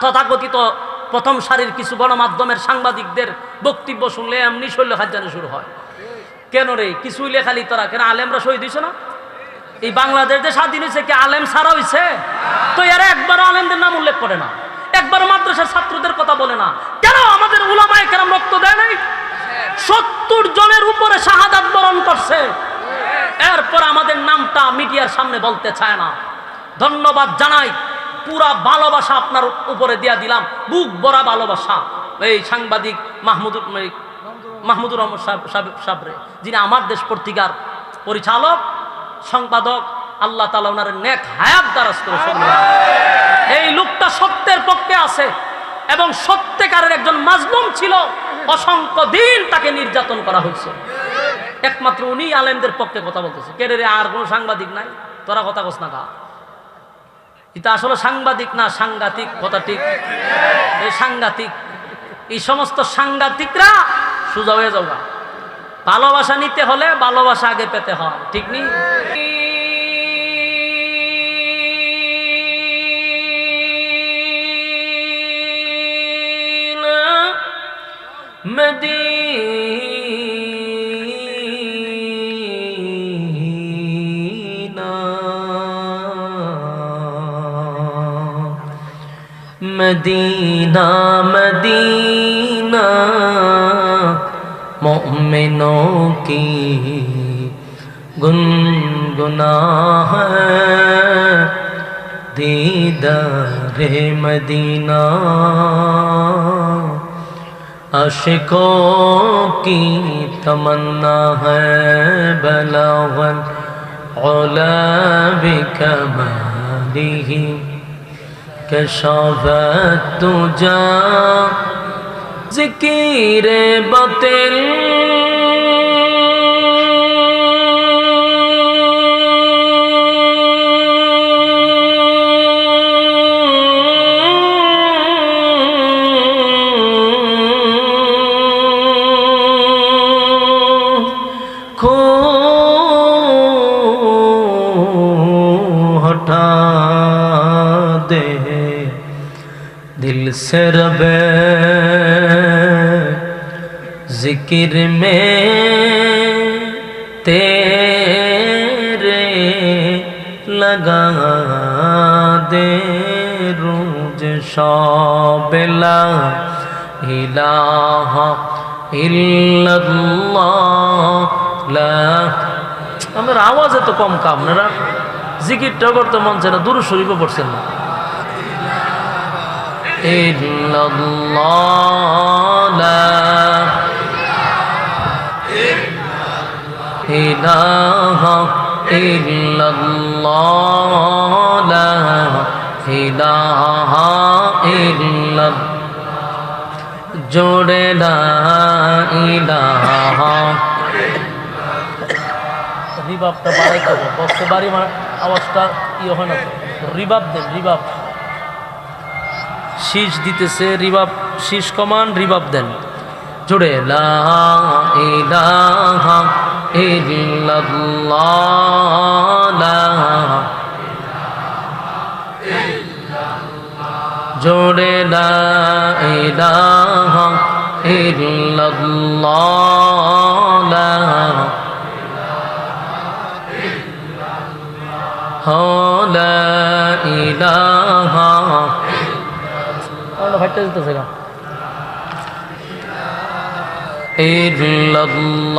তথাকথিত প্রথম সারির কিছু গণমাধ্যমের সাংবাদিকদের বক্তব্য শুনলে এমনি শৈল্য খাজানো শুরু হয়। কেন রে? কিছু লেখালি তোরা কেন আলেমরা শহীদ হয়েছে না? এই বাংলাদেশ যে স্বাধীন হয়েছে কি আলেম সারা হয়েছে? তো এরা একবারও আলেমদের নাম উল্লেখ করে না। একবার মাদ্রাসার ছাত্রদের কথা বলে না। কেন আমাদের উলামায় কেরাম রক্ত দেয় নাই? সত্তর জনের উপরে শাহাদাত বরণ করছে। এরপর আমাদের নামটা মিডিয়ার সামনে বলতে চায় না। ধন্যবাদ জানাই। পুরা ভালোবাসা আপনার উপরে দিয়া দিলাম। বুক বড়া ভালোবাসা। এই সাংবাদিক মাহমুদুর মাহমুদুর রহমান সাবরে যিনি আমার দেশ পত্রিকার পরিচালক সম্পাদক আল্লাহ তালা ওনার নেক হায়াত দ্বারাজ করে এই লোকটা সত্যের পক্ষে আছে এবং সত্যিকারের একজন মাজলুম ছিল। অসংখ্য দিন তাকে নির্যাতন করা হয়েছে। একমাত্র উনি আলেমদের পক্ষে কথা বলতেছে। কে রে আর কোনো সাংবাদিক নাই? তোরা কথা কস না কা এটা আসলে সাংবাদিক না, সাংঘাতিক, কথা ঠিক। এই সাংঘাতিক, এই সমস্ত সাংঘাতিকরা সোজা হয়ে যাওয়া। ভালোবাসা নিতে হলে ভালোবাসা আগে পেতে হয়, ঠিক নেই মদিনা মদিনা मोमिनों की गुनगुना है दीदार मदीना अशिकों की तमन्ना है बलावन ओला बिकमालिही كشف التجا ذكر بطل से रबे जिक्र में तेरे लगा दे रोज शाबिला इलाहा ইল্লাল্লাহ লা আমার আওয়াজ এত কম কাম আপনারা জিকিরটা করতে মন চায় না দূর শরীফও পড়ছেন না ইল্লাল্লাহ, লা ইলাহা ইল্লাল্লাহ, লা ইলাহা ইল্লাল্লাহ। জোড়ে লা ইলাহা। রিবাবটা বাড়াইতে হবে বসতে বাড়ি মানে আওয়াজটা ইয়ে হয় না রিবাব দেন রিবাব শীষ দিতেছে রিবাব শীষ কমান রিবাব দেন। লা ইলাহা ইল্লাল্লাহ লা জোড়ে ভাইটা দিতেছে গা ইল্লাল্লাহ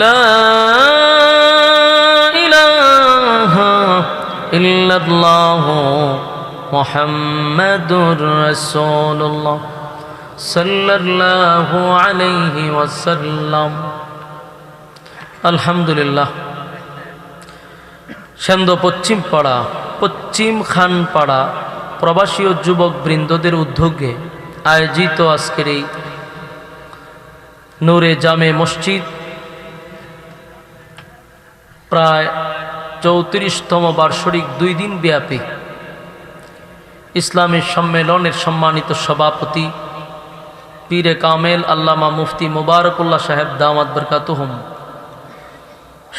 লা ইলাহা ইল্লাল্লাহ মুহাম্মাদুর রাসূলুল্লাহ সাল্লাল্লাহু আলাইহি ওয়াসাল্লাম আলহামদুলিল্লাহ সেন্দ পশ্চিম পাড়া, পশ্চিম খানপাড়া প্রবাসী ও যুবক বৃন্দদের উদ্যোগে আয়োজিত আজকের এই নূরে জামে মসজিদ প্রায় চৌত্রিশতম বার্ষিক দুই দিন ব্যাপী ইসলামের সম্মেলনের সম্মানিত সভাপতি পীরে কামেল আল্লামা মুফতি মুবারকুল্লাহ সাহেব দামাত বরকাতুহম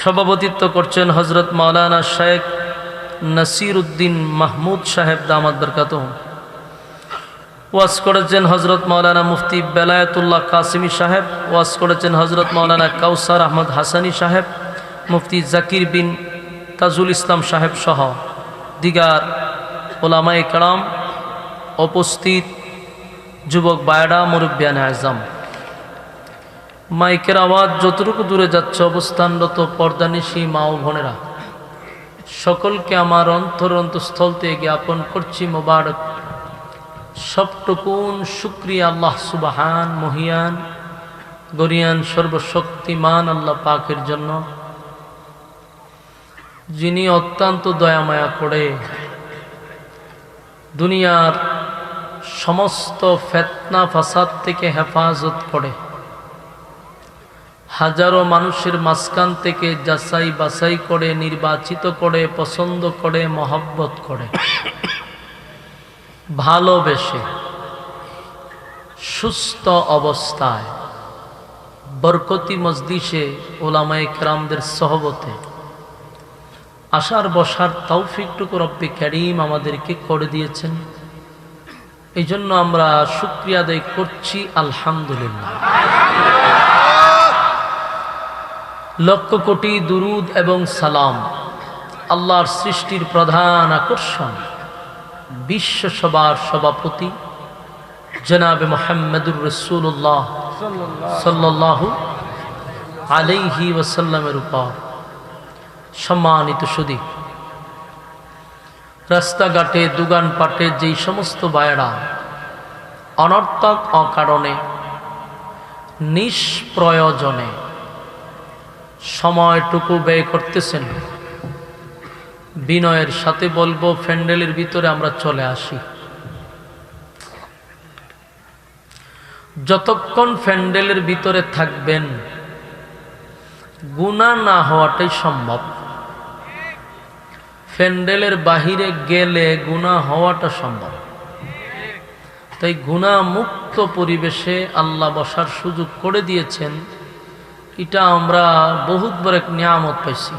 সভাপতিত্ব করছেন হজরত মাওলানা শেখ নাসির উদ্দিন মাহমুদ সাহেব দামাদ বরকাত ওয়াজ করেছেন হজরত মাওলানা মুফতি বেলায়েতুল্লাহ কাসিমি সাহেব, ওয়াজ করেছেন হজরত মাওলানা কাউসার আহমদ হাসানি সাহেব, মুফতি জাকির বিন তাজুল ইসলাম সাহেব সহ দিগার ওলামাই কালাম উপস্থিত যুবক বায়ডা, মুরব্বিয়ান আজম। মাইকের আওয়াজ যতটুকু দূরে যাচ্ছে, অবস্থানরত পর্দানিশী মা ও বোনেরা। সকলকে আমার অন্তর অন্তঃস্থল থেকে জ্ঞাপন করছি, মোবারক। সবটুকুন শুক্রিয়া আল্লাহ সুবাহান মহিয়ান, গরিয়ান সর্বশক্তিমান আল্লাহ পাকের জন্য, যিনি অত্যন্ত দয়ামায়া করে দুনিয়ার সমস্ত ফেতনা, ফাসাদ থেকে হেফাজত করে হাজারো মানুষের মাঝখান থেকে যাচাই বাছাই করে, নির্বাচিত করে, পছন্দ করে, মহব্বত করে। ভালোবেসে, সুস্থ অবস্থায়, বরকতি মজদিসে ওলামাই ক্রামদের সহবতে আসার বসার তৌফিকটুকু রব্বি ক্যারিম আমাদেরকে করে দিয়েছেন। এই জন্য আমরা শুক্রিয়া আদায় করছি, আলহামদুলিল্লাহ। লক্ষ কোটি দুরুদ এবং সালাম। আল্লাহর সৃষ্টির প্রধান আকর্ষণ বিশ্বসভার সভাপতি জনাবে মোহাম্মদুর রসুল্লাহ সাল্লাহু আলাইহি ওসাল্লামের উপর। সম্মানিত সুদী, রাস্তাঘাটে, দোকানপাটে যেই সমস্ত বায়রা অনর্থক অকারণে, নিষ্প্রয়োজনে সময়টুকু ব্যয় করতেছেন। বিনয়ের সাথে বলব, ফ্যান্ডেলের ভিতরে আমরা চলে আসি। যতক্ষণ ফ্যান্ডেলের ভিতরে থাকবেন, গুণা না হওয়াটাই সম্ভব। ফ্যান্ডেলের বাহিরে গেলে গুণা হওয়াটা সম্ভব। তাই গুণা মুক্ত পরিবেশে আল্লাহ বসার সুযোগ করে দিয়েছেন। এটা আমরা বহুত বড় এক নিয়ামত পাইছি।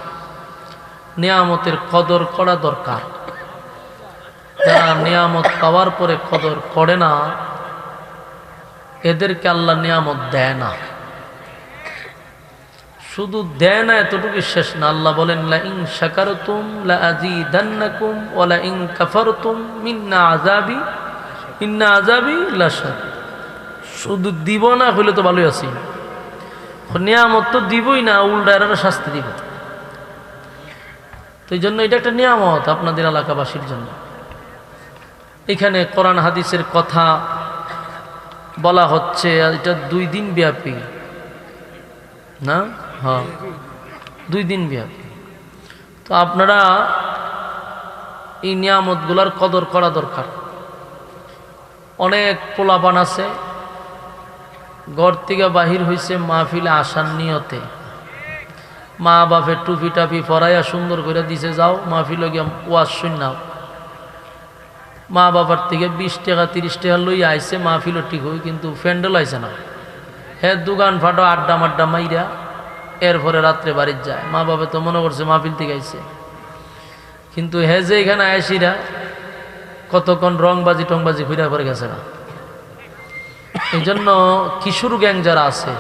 নিয়ামতের কদর করা দরকার। যারা নিয়ামত পাওয়ার পরে কদর করে না, এদেরকে আল্লাহ নিয়ামত দেয় না। শুধু দেয় না, এতটুকু শেষ না। আল্লাহ বলেন লা ইং শাকারতুম লা আযীদান্নাকুম ওয়া লা ইং কাফারতুম মিন্না আযাবি ইন্না আযাবি লাশাদ। শুধু দিব না, হইলে তো ভালোই আছি। নিয়ামত তো দিবই না, উল্টা শাস্তি দিব। তো এই জন্য এটা একটা নিয়ামত আপনাদের এলাকাবাসীর জন্য। এখানে কোরআন হাদিসের কথা বলা হচ্ছে এটা দুই দিন ব্যাপী। না? হ্যাঁ। দুই দিন ব্যাপী। তো আপনারা এই নিয়ামতগুলার কদর করা দরকার। অনেক পোলাপান আছে ঘর থেকে বাহির হয়েছে মাহফিলে আসার নিয়তে। মা বাপের টুপি টাপি পরাইয়া সুন্দর করে দিছে, যাও মাহফিলে গিয়ে ওয়াজ শুনাও মা বাবার থেকে বিশ টাকা, তিরিশ টাকা লই আইসে মাহফিলও ঠিক হই, কিন্তু ফ্যান্ডেল আইসে না। হ্যাঁ দোকান ফাটো আড্ডা মাড্ডা মাইরা এরপরে রাত্রে বাড়ির যায়। মা বাবা তো মনে করছে মাহফিল থেকে আইসে কিন্তু হে যে এখানে আইসিরা, কতক্ষণ রংবাজি টংবাজি ঘুরে পরে গেছে না। এই জন্য কিশোর গ্যাং যারা আছে,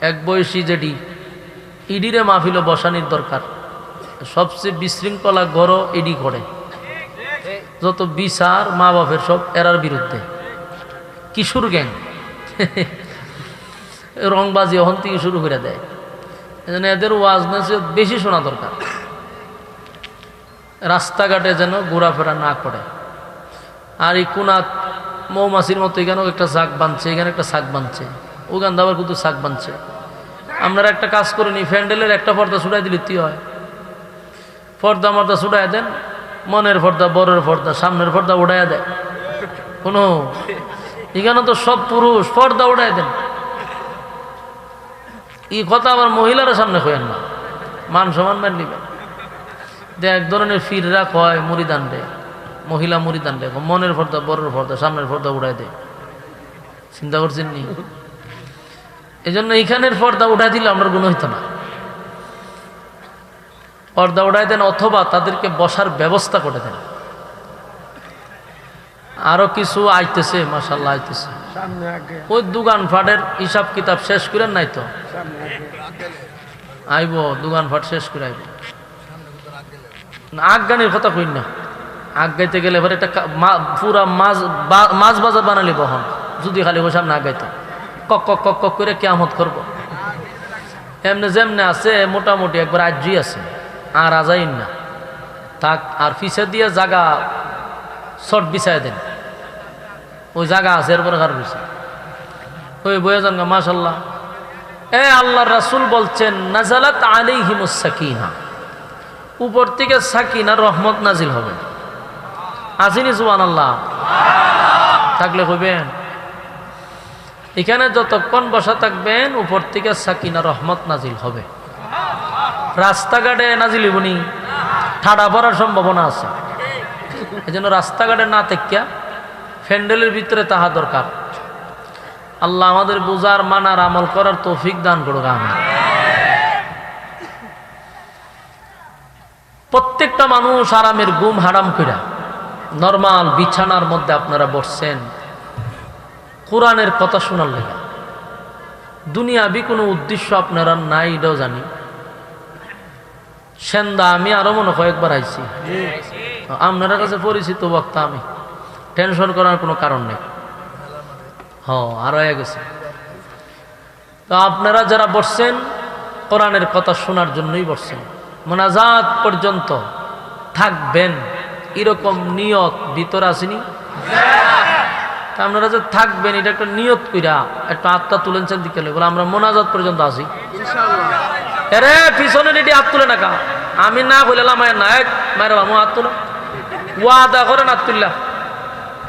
এক বয়সী যেটি, ইডিরে মাহফিল বসানির দরকার। সবচেয়ে বিশৃঙ্খলা গড় ইডি করে যত বিচার, মা বাপের সব এরার বিরুদ্ধে। কিশোর গ্যাং। রংবাজি অহন থেকে শুরু করে দেয়। এজন্য এদের ওয়াজ নসিহত বেশি শোনা দরকার। রাস্তাঘাটে যেন ঘোরাফেরা না করে। আর এই কোনাত মৌমাছির মতো এখানেও একটা শাক বানছে এখানে একটা শাক বানছে ওখান আবার কিন্তু শাক বানছে আপনারা একটা কাজ করে নি ফ্যান্ডেলের একটা পর্দা ছুটাই দিলে তুই হয়? পর্দা মর্দা ছুটাই দেন, মনের পর্দা, বরের পর্দা, সামনের পর্দা উড়াইয়া দেয় কোনো? এখানে তো সব পুরুষ, পর্দা উড়াই দেন। এই কথা আবার মহিলারা সামনে হইয়েন না। মান সমান মান নিবেন। এক ধরনের ফিররা কয়, মুড়িদান দেয় মহিলা মুড়িদান দেয় মনের পর্দা বরের পর্দা সামনের পর্দা উড়াই দেয়। চিন্তা করছেন নি? এই জন্য এইখানের পর্দা উঠাই দিলে আমার গুণ হইতো না। পর্দা উঠাই দেন অথবা তাদেরকে বসার ব্যবস্থা করে দেন। আরও কিছু আইতেছে মাসাল্লাহ আইতেছে। ওই দোকান ফাটের হিসাব কিতাব শেষ করেন নাই তো? আইব দোকান ফাট শেষ করে আইব। আজ্ঞানির কথা কই না। আজ্ঞাইতে গেলে এবার একটা পুরা মাছ মাছ বাজার বানালি বহন, যদি খালি ওই সামনে আগাইতো কক কক কক কক করে কেমত করব। এমনি যেমনে আছে, মোটামুটি একবার আজ্জি আছে, আর আজাইন না। থাক আর পিছে দিয়ে জাগা শর্ট বিছাই দেন। ওই জায়গা আছে, এরপরে কার বিষয় ওই বয়ে যান মাশাল্লাহ। এ আল্লাহ রাসুল বলছেন, নাজালাত আলাইহিমুস সাকিনা। উপর থেকে সাকিনা রহমত নাজিল হবে। আসিনি সুবান আল্লাহ থাকলে কইবেন এখানে যতক্ষণ বসা থাকবেন, উপর থেকে সাকিনা রহমত নাজিল হবে। রাস্তাঘাটে নাজিল হইবনি। ঠাডা পড়ার সম্ভাবনা আছে। এই জন্য রাস্তাঘাটে না তেকিয়া ফ্যান্ডেলের ভিতরে তাহা দরকার। আল্লাহ আমাদের বোঝার, মানার, আমল করার তৌফিক দান করুক আমি প্রত্যেকটা মানুষ আরামের গুম হারাম কইরা নর্মাল বিছানার মধ্যে আপনারা বসছেন। কোরআনের কথা শোনার লেখা দুনিয়াবি কোনো উদ্দেশ্য আপনারা নাই এটাও জানি। সেন্দা আমি আরও মনে কয়েকবার আইছি। আপনার কাছে পরিচিত বক্তা আমি। টেনশন করার কোনো কারণ নেই। হ আর হয়ে গেছে। তো আপনারা যারা বসছেন, কোরআনের কথা শোনার জন্যই বসছেন। মোনাজাত পর্যন্ত থাকবেন। এরকম নিয়ত ভিতর আসেনি? আপনারা যে থাকবেন, এটা একটা নিয়ত কইরা একটা আত্মা তুলেছেন দিকে বলে, আমরা মোনাজাত পর্যন্ত আসি এরে পিছনে এটি হাত তুলে নাকা আমি না বললাম মায়ের না এক মায়ের বামু হাত তুলো। ওয়াদা করেন হাত তুললা।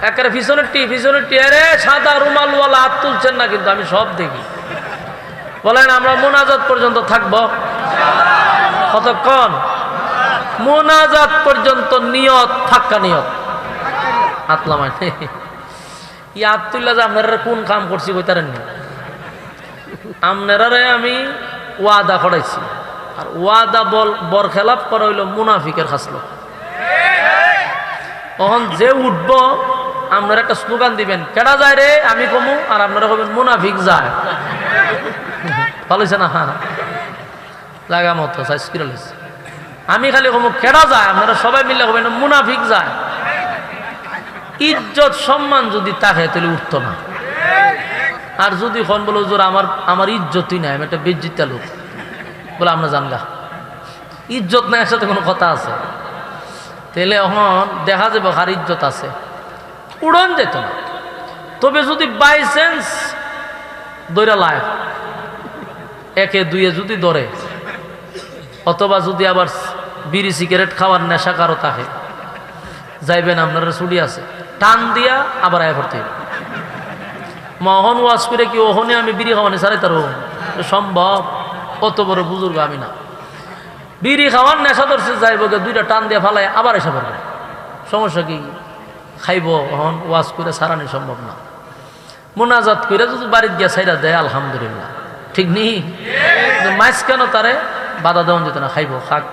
একেবারে পিছনের টি পিছনের টি আরে সাদা রুমালওয়ালা হাত তুলছেন না কিন্তু, আমি সব দেখি। বলেন, আমরা মোনাজাত পর্যন্ত থাকব? কতক্ষণ? মোনাজাত পর্যন্ত নিয়ত থাক্কা নিয়ত। আতলা মানে ই হাত তুললা যে আপনারা কোন কাম করছি বইতারেন না। আপনারারে আমি ওয়াদা করাইছি। আর ওয়াদা বল, বরখেলাপ করা হইল মুনাফিকের খাসলো। তখন যে উঠব, আপনারা একটা স্লোগান দিবেন, কেডা যায় রে? আমি কমু, আর আপনারা কবেন মুনাফিক যায়। ভালো না? হ্যাঁ। লাগা মতো, সাইজ করে লইছে। আমি খালি কমু কেডা যায়, আপনারা সবাই মিলে কবেন মুনাফিক যায়। ইজ্জত, সম্মান যদি তাকে, তাহলে উঠতো না। আর যদি খন বলো জোর আমার আমার ইজ্জতই নাই, আমি একটা বেজ্জিতা লোক। বলে, আমরা জানগা। ইজ্জত নাই সাথে কোনো কথা আছে। তাহলে এখন দেখা যাবে কার ইজ্জত আছে। উড়ন যেত না। তবে যদি বাই দৈরা লায়, একে দুইয়ে যদি ধরে, অথবা যদি আবার বিড়ি সিগারেট খাওয়ার নেশা কারও থাকে যাইবেন আপনারা ছুটি আছে। টান দিয়া আবার আয় করতে মহন ওয়াজ করে কি, ওহনে আমি বিড়ি খাওয়ানি, সারাই তার সম্ভব। অত বড় বুজুর্গ আমি না। বিড়ি খাওয়ার নেশা ধরছে, যাইব দুইটা টান দিয়ে ফালাই আবার এসে পড়বে। সমস্যা কি? খাইব হন ওয়াজ করে সারানি সম্ভব না। মোনাজাত করে যদি বাড়িতে গিয়া সাইরা দেয়, আলহামদুলিল্লাহ। ঠিক নেই কেন তারে বাধা দেওয়া যেত না, খাইব, খাক।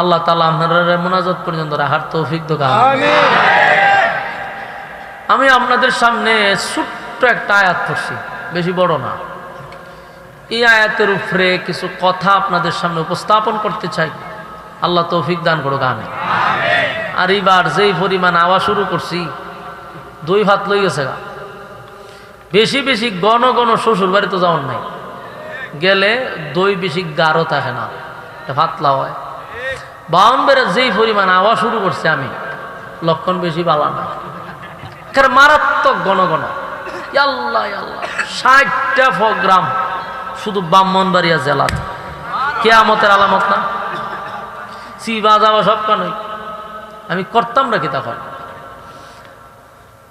আল্লাহ তালা আপনারা মোনাজাত পর্যন্ত রাখার তৌফিক দোকান আমি আপনাদের সামনে ছোট্ট একটা আয়াত করছি বেশি বড় না। এই আয়াতের উপরে কিছু কথা আপনাদের সামনে উপস্থাপন করতে চাই। আল্লাহ তৌফিক দান করুক আমি আর এইবার যেই পরিমাণ আওয়া শুরু করছি দুই ভাত লই গেছে গা। বেশি বেশি গণ গণ শ্বশুর বাড়ি তো যাওয়ার নাই। গেলে দই বেশি গাঢ় থাকে না। ভাতলা হয়। বাউন বেড়ে যেই পরিমাণ আওয়া শুরু করছে আমি, লক্ষণ বেশি বালা না। কারণ মারাত্মক গণগণ। আল্লাহ আল্লাহ ষাটটা প্রোগ্রাম শুধু ব্রাহ্মণবাড়িয়া জেলাত কেয়ামতের আলামত না। সিবা যাওয়া সব কানই আমি করতাম নাকি তখন।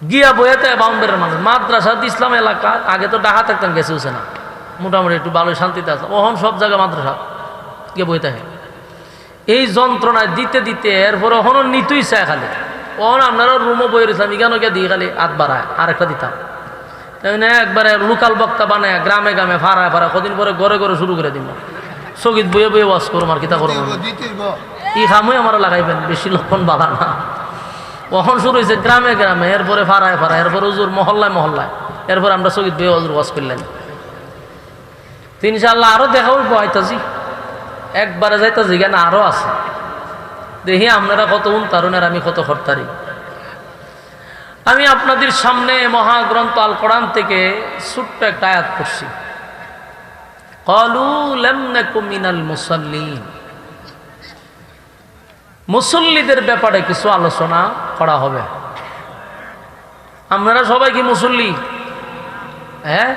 গিয়া বইয়াতে বাউন্ডারের মানুষ। মাদ্রাসা ইসলাম এলাকা, আগে তো ডাহা থাকতাম গেছে না মোটামুটি একটু ভালোই শান্তিতে আছে। ওহন সব জায়গায় মাদ্রাসা। গিয়ে বইতে থাকে এই যন্ত্রণায় দিতে দিতে এরপরে ওখানে নিতুই চায় খালি। ওখানে আপনারা রুমও বই রয়েছিলাম ইগানো গিয়ে দিয়ে খালি হাত বাড়ায় আর একটা দিতাম। তাই একবারে লোকাল বক্তা বানায়, গ্রামে গ্রামে ফাড়ায় ফাড়ায় কদিন পরে ঘরে ঘরে শুরু করে দিব সগিত বইয়ে বইয়ে ওয়াজ করুম, আর কিতা করব ই খামই আমার লাগাইবেন, বেশি লক্ষণ বাধা না। কখন শুরু হয়েছে গ্রামে গ্রামে, এরপরে ফাড়ায় ফাড়ায় এরপরে উজুর মহল্লায় মহল্লায়, এরপরে আমরা সগিত বইয়ে ওয়াজ করলেন। ইনশাল্লাহ আরও দেখা হইব একবারে যাইতাজি কেন আরও আছে। দেখি আপনারা কত উনতারুণের আমি কত হরতারি। আমি আপনাদের সামনে মহাগ্রন্থ আল কোরআন থেকে ছোট্ট একটা আয়াত করছি মুসল্লিদের ব্যাপারে কিছু আলোচনা করা হবে। আপনারা সবাই কি মুসল্লি? হ্যাঁ?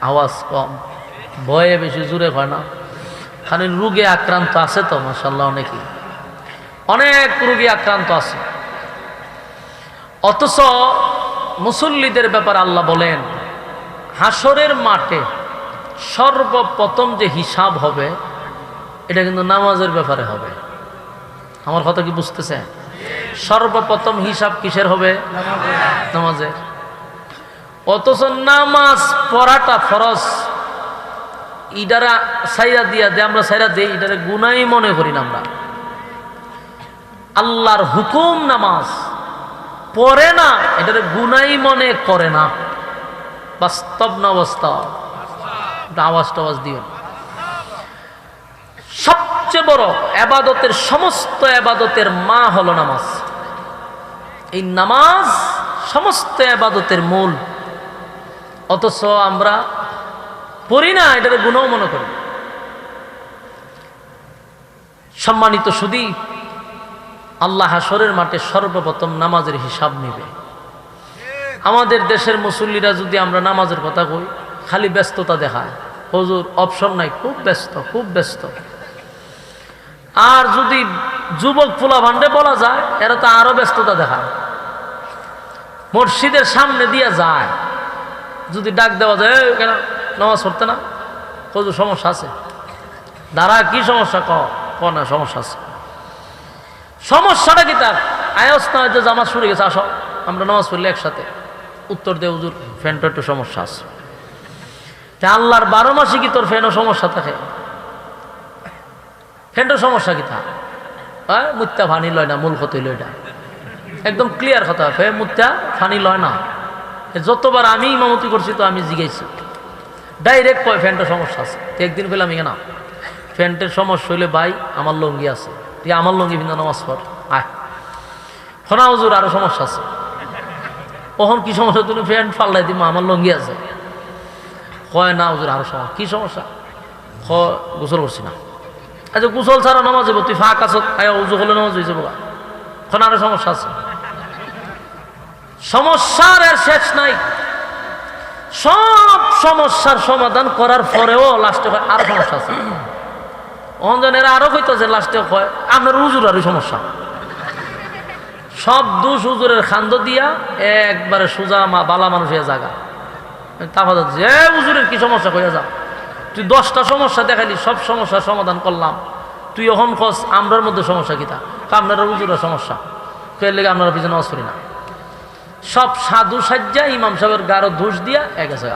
আওয়াজ কম। ভয়ে বেশি জোরে হয় না। খালি রোগে আক্রান্ত আছে তো মাসাল্লাহ অনেকেই। অনেক রোগী আক্রান্ত আছে। অথচ মুসল্লিদের ব্যাপারে আল্লাহ বলেন হাসরের মাঠে সর্বপ্রথম যে হিসাব হবে, এটা কিন্তু নামাজের ব্যাপারে হবে। আমার কথা কি বুঝতেছে সর্বপ্রথম হিসাব কিসের হবে? নামাজের। অথচ নামাজ পড়াটা ফরজ। ইডারা সাইরা দিয়া দে, আমরা সাইরা দিই, ইডারে গুনাই মনে করি না আমরা। আল্লাহর হুকুম নামাজ পড়ে না, এটারে গুনাই মনে করে না। বাস্তব না অবস্থা আওয়াজ টাওয়াজ দিও সবচেয়ে বড় আবাদতের, সমস্ত আবাদতের মা হলো নামাজ। এই নামাজ সমস্ত আবাদতের মূল। অথচ আমরা পড়ি না এটারে গুণও মনে করি। সম্মানিত সুদী, আল্লাহ হাসরের মাঠে সর্বপ্রথম নামাজের হিসাব নিবে। আমাদের দেশের মুসল্লিরা যদি আমরা নামাজের কথা কই, খালি ব্যস্ততা দেখায়। হজুর অপশন নাই, খুব ব্যস্ত খুব ব্যস্ত। আর যদি যুবক ফুলা ভান্ডে বলা যায়, এরা তো আরও ব্যস্ততা দেখায়। মসজিদের সামনে দিয়ে যায়। যদি ডাক দেওয়া যায় কেন নামাজ পড়তে না? হজুর সমস্যা আছে? দাঁড়া, কি সমস্যা? ক ক না, সমস্যা আছে। সমস্যাটা কি তার? আয়স না হয়তো জামাজ শুরু গেছে, আসো। আমরা নামাজ পড়লে একসাথে। উত্তর দে, হুজুর, ফ্যানটা একটু সমস্যা আছে। তা আল্লাহর বারো মাসে কি তোর ফ্যানও সমস্যা থাকে? ফ্যানটার সমস্যা কি তা হ্যাঁ মুত্যা ফানি লয় না, মূল ক্ষতি লয় না একদম ক্লিয়ার কথা। ফে মুত্যা ফানি লয় না। যতবার আমি ইমামতি করছি, তো আমি জিগাইছি। ডাইরেক্ট কয় ফ্যানটার সমস্যা আছে। একদিন পেলাম ইয়ে না, ফ্যানটের সমস্যা হইলে ভাই আমার লঙ্গি আছে। তুই আমার লঙ্গি ভিন্ন নামাজ পড়। আয়। হুজুর, আরও সমস্যা আছে। কখন কি সমস্যা? তুমি ফ্যান ফাল্লাই দিব আমার লঙ্গি আছে। কয়, না হুজুর, আরও সমস্যা। কি সমস্যা? ক গোসল করছি না। আচ্ছা গোসল ছাড়া নামাজ যাব তুই ফাঁক আছো? উজু হলে নামাজ হয়ে যাব এখন আরও সমস্যা আছে। সমস্যার শেষ নাই। সব সমস্যার সমাধান করার পরেও লাস্টে হয়, আরও সমস্যা আছে। অঞ্জনেরা আরও কইতেছে লাস্টে কয় আপনার উজুর আরও সমস্যা। সব দুষ উজুরের খান্দ দিয়া একবারে সোজা মা বালা মানুষের জাগা। তারপর যে উজুরের কি সমস্যা কইয়া যা। তুই দশটা সমস্যা দেখালি সব সমস্যার সমাধান করলাম। তুই এখন খোঁজ আমরার মধ্যে সমস্যা কিতা? আপনারা উজুরের সমস্যা। কে লেগে আপনারা পিছনে নামাজ না। সব সাধু সাজ্জা ইমাম সাহেবের গারো ধুস দিয়া এক আছে।